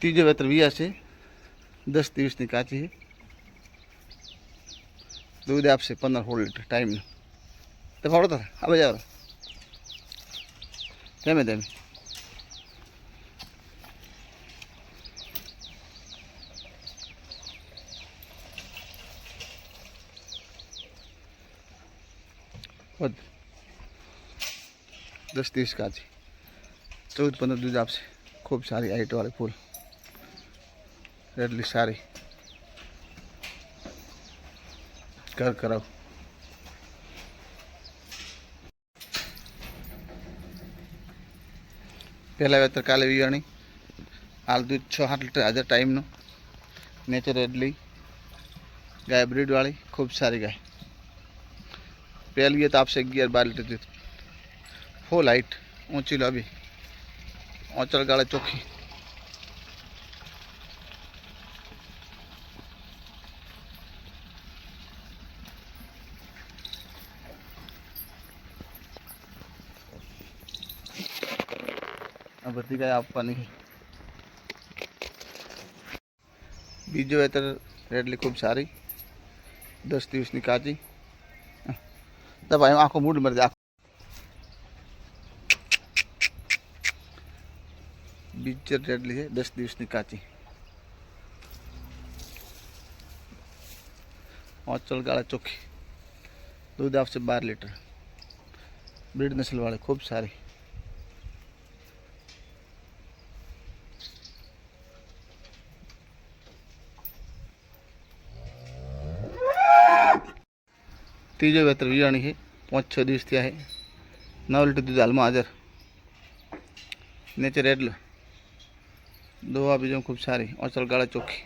ત્રીજો વેતર વિયા છે દસ દિવસની કાચી છે દૂધ આપશે પંદર સોળ લીટર ટાઈમનું તો ફાવડો તાર આવે જાવ ધીમે ધીમે વધુ દસ ત્રીસ કાચી ચૌદ પંદર દૂધ આપશે ખૂબ સારી હાઈટવાળી ફૂલ એટલી સારી. ઘર કરાવ. પહેલાં વેતર કાલે વિયાણી. હાલ દૂધ છ સાત લીટર હાજર ટાઈમનું. નેચર રેડલી ગાય બ્રીડવાળી, ખૂબ સારી ગાય. પહેલી તો આપશે અગિયાર બાર લીટર દૂધ. ફૂલ હાઈટ ઊંચી લાંબી. ઓચળ ગાળે ચોખ્ખી. બધી ગાય આપવાની છે બીજો વેતર રેડલી ખૂબ સારી દસ દિવસની કાચી તો ભાઈ આખો મૂડ મરી જાય બીજર રેડલી છે દસ દિવસની કાચી ઓચલ ગાળા ચોખ્ખી દૂધ આપશે બાર લીટર બ્રીડ નસલવાળી ખૂબ સારી ત્રીજો વેતર વિયાણી છે પાંચ છ દિવસ થયા છે નવ લીટર દૂધ હાલમાં હાજર નેચર એટલે દોવા બીજો ખૂબ સારી ઓચલ ગાળા ચોખ્ખી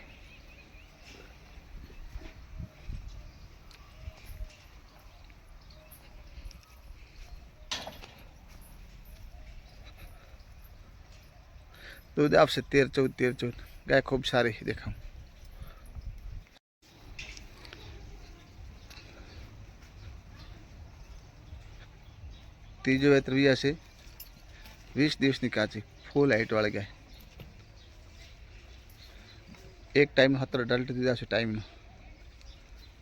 દૂધ આપશે તેર ચૌદ તેર ચૌદ ગાય ખૂબ સારી દેખાવ ત્રીજો વેતર વિયા છે. વીસ દિવસની કાચી ફૂલ હાઈટવાળી ગાય. એક ટાઈમ હતો અઢાર દીધા છે ટાઈમનું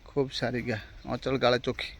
ખૂબ સારી ગાય ઓચળ ગાળે ચોખ્ખી.